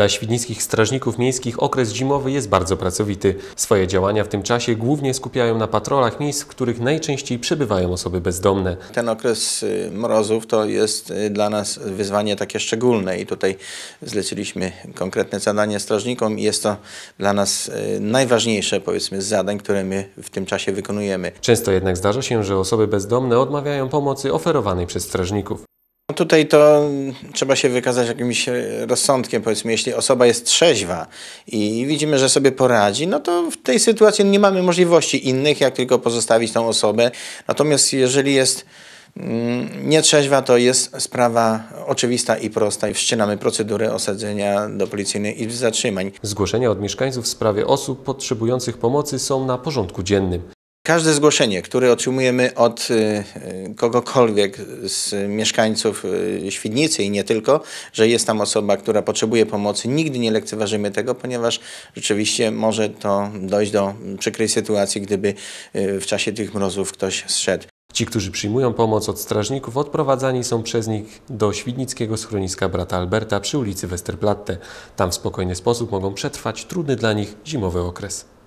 Dla świdnickich strażników miejskich okres zimowy jest bardzo pracowity. Swoje działania w tym czasie głównie skupiają na patrolach miejsc, w których najczęściej przebywają osoby bezdomne. Ten okres y, mrozów to jest y, dla nas wyzwanie takie szczególne i tutaj zleciliśmy konkretne zadanie strażnikom i jest to dla nas y, najważniejsze powiedzmy z zadań, które my w tym czasie wykonujemy. Często jednak zdarza się, że osoby bezdomne odmawiają pomocy oferowanej przez strażników. Tutaj to trzeba się wykazać jakimś e, rozsądkiem, powiedzmy, jeśli osoba jest trzeźwa i widzimy, że sobie poradzi, no to w tej sytuacji nie mamy możliwości innych, jak tylko pozostawić tą osobę. Natomiast jeżeli jest mm, nietrzeźwa, to jest sprawa oczywista i prosta i wszczynamy procedurę osadzenia do policyjnej i zatrzymań. Zgłoszenia od mieszkańców w sprawie osób potrzebujących pomocy są na porządku dziennym. Każde zgłoszenie, które otrzymujemy od y, y, kogokolwiek z mieszkańców y, Świdnicy i nie tylko, że jest tam osoba, która potrzebuje pomocy, nigdy nie lekceważymy tego, ponieważ rzeczywiście może to dojść do przykrej sytuacji, gdyby w czasie tych mrozów ktoś zszedł. Ci, którzy przyjmują pomoc od strażników, odprowadzani są przez nich do świdnickiego schroniska brata Alberta przy ulicy Westerplatte. Tam w spokojny sposób mogą przetrwać trudny dla nich zimowy okres.